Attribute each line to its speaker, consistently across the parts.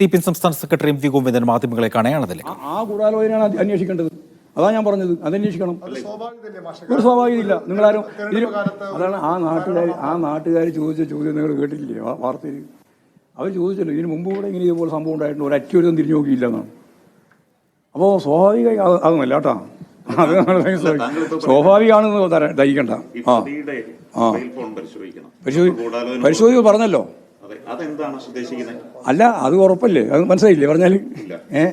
Speaker 1: C P M സംസ്ഥാന secretary M V Govindan മാധ്യമങ്ങളെ കാണുകയാണ് അതിലേക്ക്
Speaker 2: ആ- ഗൂഢാലോചനയാണ് അന്വേഷിക്കേണ്ടത്. അതാ ഞാൻ പറഞ്ഞത്. അതന്വേഷിക്കണം. ഒരു സ്വാഭാവികമില്ല നിങ്ങളാരും അതാണ് ആ നാട്ടുകാർ ആ നാട്ടുകാർ ചോദിച്ച ചോദ്യം നിങ്ങൾ കേട്ടിട്ടില്ലേ? ആ വാർത്തയിൽ. അവർ ചോദിച്ചല്ലോ ഇതിന് മുമ്പ് കൂടെ ഇങ്ങനെ ഇതുപോലെ സംഭവം ഉണ്ടായിട്ടുണ്ട്. ഒരു അറ്റൊരു തിരിഞ്ഞു നോക്കിയില്ല എന്നാണ് അപ്പോൾ സ്വാഭാവിക അത് അതൊന്നുമല്ല കേട്ടോ. അത് സ്വാഭാവികമാണെന്ന് ധരിക്കണ്ട. ആ. പരിശോധി
Speaker 3: ഗൂഢാലോചന
Speaker 2: പറഞ്ഞല്ലോ.
Speaker 3: അതെന്താണ് ഉദ്ദേശിക്കുന്നത്?
Speaker 2: അല്ല അത് ഉറപ്പല്ലേ? അത് മനസ്സിലായില്ലേ പറഞ്ഞാൽ?
Speaker 3: ഏഹ്
Speaker 2: ഏ?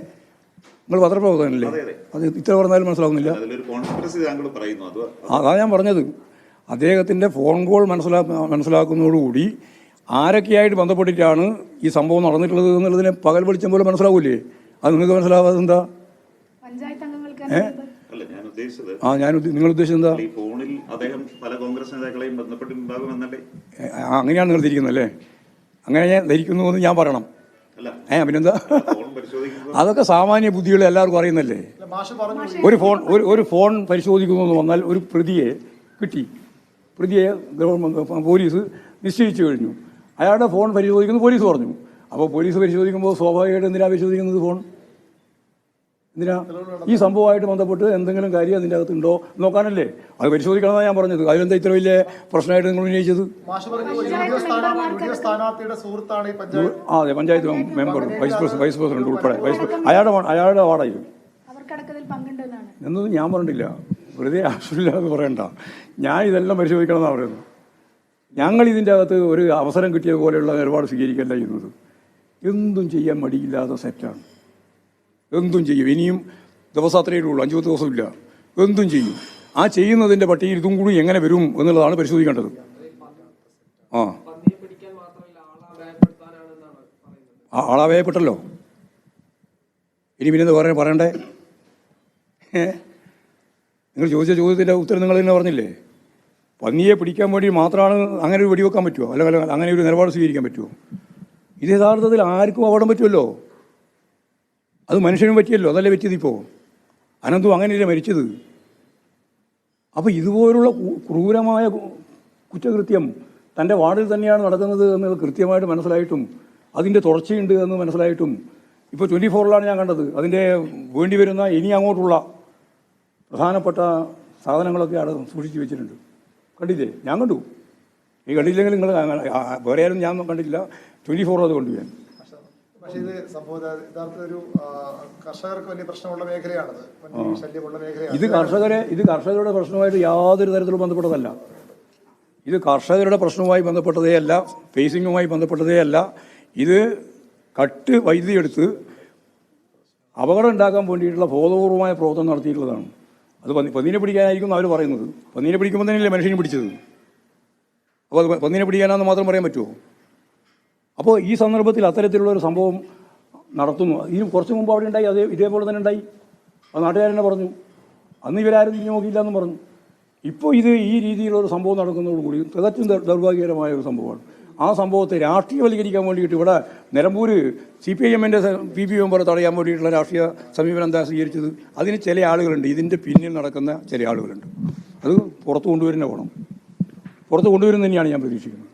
Speaker 2: നിങ്ങൾ പത്രപ്രവർത്തകനല്ലേ?
Speaker 3: അതെ,
Speaker 2: ഇത്ര പറഞ്ഞാലും മനസ്സിലാവുന്നില്ല.
Speaker 3: അത്
Speaker 2: ഞാൻ പറഞ്ഞത്. അദ്ദേഹത്തിന്റെ ഫോൺ കോൾ മനസ്സിലാ മനസ്സിലാക്കുന്നതോടുകൂടി ആരൊക്കെയായിട്ട് ബന്ധപ്പെട്ടിട്ടാണ് ഈ സംഭവം നടന്നിട്ടുള്ളത് എന്നുള്ളതിനെ പകൽ വെളിച്ചം പോലെ മനസ്സിലാവൂലേ? അത് നിങ്ങൾക്ക് മനസ്സിലാവാതെ എന്താ?
Speaker 4: പഞ്ചായത്ത് അംഗങ്ങൾക്ക്
Speaker 3: അല്ല ഞാൻ ഉദ്ദേശിച്ചത്
Speaker 2: ആ ഞാൻ നിങ്ങൾ ഉദ്ദേശിച്ചത് എന്താ?
Speaker 3: ഫോണിൽ അദ്ദേഹം പല കോൺഗ്രസ് നേതാക്കളെയും ബന്ധപ്പെട്ടിട്ടുണ്ടാകുമെന്നല്ലേ
Speaker 2: ഏ, അങ്ങനെയാണ് നിങ്ങൾ തിരിക്കുന്നത് അല്ലേ? അങ്ങനെ ഞാൻ ധരിക്കുന്നു എന്ന് ഞാൻ പറയണം.
Speaker 3: അല്ല.
Speaker 2: ഏ പിന്നെന്താ? അതൊക്കെ സാമാന്യ ബുദ്ധികൾ എല്ലാവർക്കും അറിയുന്നല്ലേ? ഒരു ഫോൺ ഒരു ഒരു ഫോൺ പരിശോധിക്കുന്നു എന്ന് വന്നാൽ ഒരു പ്രതിയെ കിട്ടി. പ്രതിയെ ഗവൺമെന്റ് പോലീസ് നിശ്ചയിച്ചു കഴിഞ്ഞു. അയാളുടെ ഫോൺ പരിശോധിക്കുന്നു പോലീസ് പറഞ്ഞു. അപ്പോൾ പോലീസ് പരിശോധിക്കുമ്പോൾ സ്വാഭാവികമായിട്ട് എന്തിനാണ് പരിശോധിക്കുന്നത് ഫോൺ? എന്തിനാ? ഈ സംഭവമായിട്ട് ബന്ധപ്പെട്ട് എന്തെങ്കിലും കാര്യം അതിന്റെ അകത്ത് ഉണ്ടോ നോക്കാനല്ലേ? അത് പരിശോധിക്കണമെന്നാണ് ഞാൻ പറഞ്ഞത്. അതിലെന്താ ഇത്ര വലിയ പ്രശ്നമായിട്ട് നിങ്ങൾ ഉന്നയിച്ചത്? അതെ panchayat member vice president vice president ഉൾപ്പെടെ വൈസ് അയാളുടെ അയാളുടെ
Speaker 4: പങ്കുണ്ടെന്നാണ്.
Speaker 2: എന്നൊന്നും ഞാൻ പറഞ്ഞിട്ടില്ല. വെറുതെ ആവശ്യമില്ലാതെ പറയണ്ട. ഞാൻ ഇതെല്ലാം പരിശോധിക്കണം എന്നാണ് പറയുന്നത്. ഞങ്ങൾ ഇതിന്റെ അകത്ത് ഒരു അവസരം കിട്ടിയത് പോലെയുള്ള നിലപാട് സ്വീകരിക്കല്ല ചെയ്യുന്നത്. എന്തും ചെയ്യാൻ മടിയില്ലാത്ത സെറ്റാണ്. എന്തും ചെയ്യും. ഇനിയും ദിവസം അത്രയേ ഉള്ളൂ അഞ്ചു പത്ത് ദിവസമില്ല. എന്തും ചെയ്യും. ആ ചെയ്യുന്നതിന്റെ പട്ടികയിൽ ഇതും കൂടി എങ്ങനെ വരും എന്നുള്ളതാണ് പരിശോധിക്കേണ്ടത്. ആ. ആ, ആളാവയപ്പെട്ടല്ലോ ഇനി പിന്നെ പറയാൻ പറയണ്ടേ? നിങ്ങൾ ചോദിച്ച ചോദ്യത്തിന്റെ ഉത്തരം നിങ്ങൾ തന്നെ പറഞ്ഞില്ലേ? പന്നിയെ പിടിക്കാൻ വേണ്ടി മാത്രമാണ് അങ്ങനെ ഒരു വെടിവെക്കാൻ പറ്റുമോ അല്ല അങ്ങനെ ഒരു നിലപാട് സ്വീകരിക്കാൻ പറ്റുമോ ഇത് യഥാർത്ഥത്തിൽ ആർക്കും അപകടം പറ്റുമല്ലോ. അത് മനുഷ്യനും പറ്റിയല്ലോ അതല്ലേ പറ്റിയത് ഇപ്പോൾ അനന്തും അങ്ങനെയല്ലേ മരിച്ചത്? അപ്പോൾ ഇതുപോലുള്ള ക്രൂരമായ കുറ്റകൃത്യം തന്റെ വാർഡിൽ തന്നെയാണ് നടക്കുന്നത് എന്ന് കൃത്യമായിട്ട് മനസ്സിലായിട്ടും അതിന്റെ തുടർച്ചയുണ്ട് എന്ന് മനസ്സിലായിട്ടും ഇപ്പോൾ ട്വന്റി ഫോറിലാണ് ഞാൻ കണ്ടത്. അതിന്റെ വേണ്ടി വരുന്ന ഇനി അങ്ങോട്ടുള്ള പ്രധാനപ്പെട്ട സാധനങ്ങളൊക്കെ അവിടെ സൂക്ഷിച്ച് വെച്ചിട്ടുണ്ട്. കണ്ടില്ലേ? ഞാൻ കണ്ടു. ഈ കണ്ടില്ലെങ്കിൽ നിങ്ങൾ വേറെ ആരും ഞാൻ കണ്ടിട്ടില്ല. ട്വന്റി ഫോർ അത് കൊണ്ടുപോയി
Speaker 5: പക്ഷേ ഇത് സംഭവം ഒരു കർഷകർക്ക് വലിയ പ്രശ്നമുള്ള മേഖലയാണത്. ശല്യമുള്ള മേഖലയാണ്.
Speaker 2: ഇത് കർഷകരെ ഇത് കർഷകരുടെ പ്രശ്നമായിട്ട് യാതൊരു തരത്തിലും ബന്ധപ്പെട്ടതല്ല. ഇത് കർഷകരുടെ പ്രശ്നവുമായി ബന്ധപ്പെട്ടതേ അല്ല ഫേസിങ്ങുമായി ബന്ധപ്പെട്ടതേ അല്ല. ഇത് കട്ട് വൈദ്യുതി എടുത്ത് അപകടം ഉണ്ടാക്കാൻ വേണ്ടിയിട്ടുള്ള ബോധപൂർവമായ പ്രവർത്തനം നടത്തിയിട്ടുള്ളതാണ്. അത് പന്നീനെ പിടിക്കാനായിരിക്കും അവർ പറയുന്നത്. പന്നിനെ പിടിക്കുമ്പോൾ തന്നെയല്ലേ മനുഷ്യനെ പിടിച്ചത്? അപ്പോൾ അത് പന്നീനെ പിടിക്കാനാണെന്ന് മാത്രം പറയാൻ പറ്റുമോ അപ്പോൾ ഈ സന്ദർഭത്തിൽ അത്തരത്തിലുള്ള ഒരു സംഭവം നടത്തുന്നു. ഇതിന് കുറച്ച് മുമ്പ് അവിടെ ഉണ്ടായി അതേ ഇതേപോലെ തന്നെ ഉണ്ടായി. അത് നാട്ടുകാരനെ പറഞ്ഞു. അന്ന് ഇവരാരും തിരിഞ്ഞു നോക്കിയില്ല എന്ന് പറഞ്ഞു. ഇപ്പോൾ ഇത് ഈ രീതിയിലുള്ള ഒരു സംഭവം നടക്കുന്നതോടുകൂടി തികച്ചും ദൗർഭാഗ്യകരമായ ഒരു സംഭവമാണ്. ആ സംഭവത്തെ രാഷ്ട്രീയവൽക്കരിക്കാൻ വേണ്ടിയിട്ട് ഇവിടെ നിലമ്പൂർ സി പി ഐ എമ്മിന്റെ പി പി മെമ്പറെ തടയാൻ വേണ്ടിയിട്ടുള്ള രാഷ്ട്രീയ സമീപനം എന്താ സ്വീകരിച്ചത്? അതിന് ചില ആളുകളുണ്ട്. ഇതിന്റെ പിന്നിൽ നടക്കുന്ന ചില ആളുകളുണ്ട്. അത് പുറത്തു കൊണ്ടുവരുന്ന വേണം. പുറത്തു കൊണ്ടുവരുന്ന തന്നെയാണ് ഞാൻ പ്രതീക്ഷിക്കുന്നത്.